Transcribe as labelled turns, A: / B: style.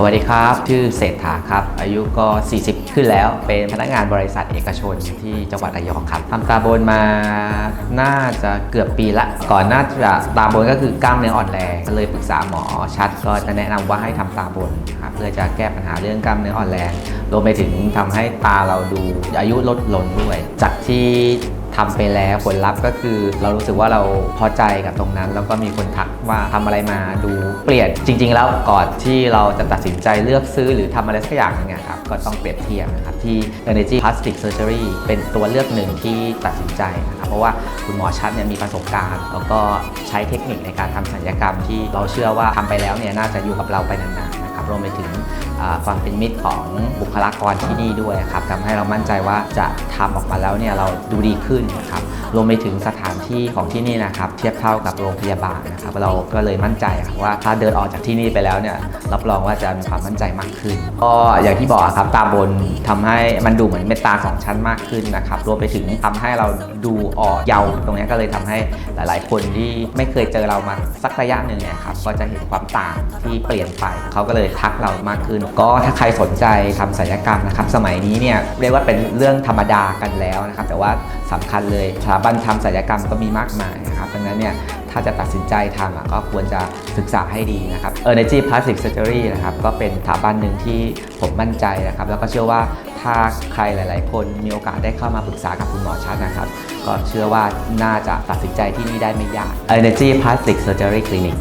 A: สวัสดีครับ ชื่อเศรษฐาครับ อายุก็ 40 ขึ้นแล้ว เป็นพนักงานบริษัทเอกชนที่จังหวัดระยองครับทำตาบนมาน่าจะเกือบปีละ ก่อนหน้าจะตาบนก็คือกล้ามเนื้ออ่อนแรงเลยปรึกษาหมอชัดก็จะแนะนำว่าให้ทำตาบนครับเพื่อจะแก้ปัญหาเรื่องกล้ามเนื้ออ่อนแรงรวมไปถึงทำให้ตาเราดูอายุลดลงด้วย จากที่ ทำไปแล้วผลลัพธ์ก็คือ เรารู้สึกว่าเราพอใจกับตรงนั้น แล้วก็มีคนทักว่าทำอะไรมาดูเปลี่ยนจริง ๆ แล้วก่อนที่เราจะตัดสินใจเลือกซื้อหรือทำอะไรสักอย่างหนึงอะครับก็ต้องเปรียบเทียบนะครับที่ Energy Plastic Surgery เป็นตัวเลือกหนึ่งที่ตัดสินใจนะครับเพราะว่าคุณหมอชัดเนี่ยมีประสบการณ์ แล้วก็ใช้เทคนิคในการทำศัลยกรรมที่เราเชื่อว่าทำไปแล้วเนี่ยน่าจะอยู่กับเราไปนานๆนะ รวมไปถึงความเป็นมิตรของบุคลากรที่นี่ด้วยครับทำให้เรามั่นใจว่าจะทำออกมาแล้วเนี่ยเราดูดีขึ้นนะครับรวมไปถึงสถานที่ของที่นี่นะครับเทียบเท่ากับโรงพยาบาลนะครับเราก็เลยมั่นใจครับว่าถ้าเดินออกจากที่นี่ไปแล้วเนี่ยรับรองว่าจะมีความมั่นใจมากขึ้น ก็อย่างที่บอกครับตาบนทำให้มันดูเหมือนเป็นตาสองชั้นมากขึ้นนะครับรวมไปถึงทำให้เราดูออกเยาว์ตรงนี้ก็เลยทำให้หลาย ๆ คนที่ไม่เคยเจอเรามาสักระยะหนึ่งเนี่ยครับก็จะเห็นความต่างที่เปลี่ยนไปเขาก็เลยทักเรามากขึ้น ก็ถ้าใครสนใจทำศัลยกรรมนะครับ สมัยนี้เนี่ยเรียกว่าเป็นเรื่องธรรมดากันแล้วนะครับ แต่ว่าสำคัญเลยสถาบันทำศัลยกรรมก็มีมากมายนะครับดังนั้นเนี่ยถ้าจะตัดสินใจทำอะก็ควรจะศึกษาให้ดีนะครับ Energy Plastic Surgery นะครับก็เป็นสถาบันหนึ่งที่ผมมั่นใจนะครับ แล้วก็เชื่อว่าถ้าใครหลาย ๆ คนมีโอกาสได้เข้ามาปรึกษากับคุณหมอชัดนะครับ ก็เชื่อว่าน่าจะตัดสินใจที่นี่ได้ไม่ยาก Energy Plastic Surgery Clinic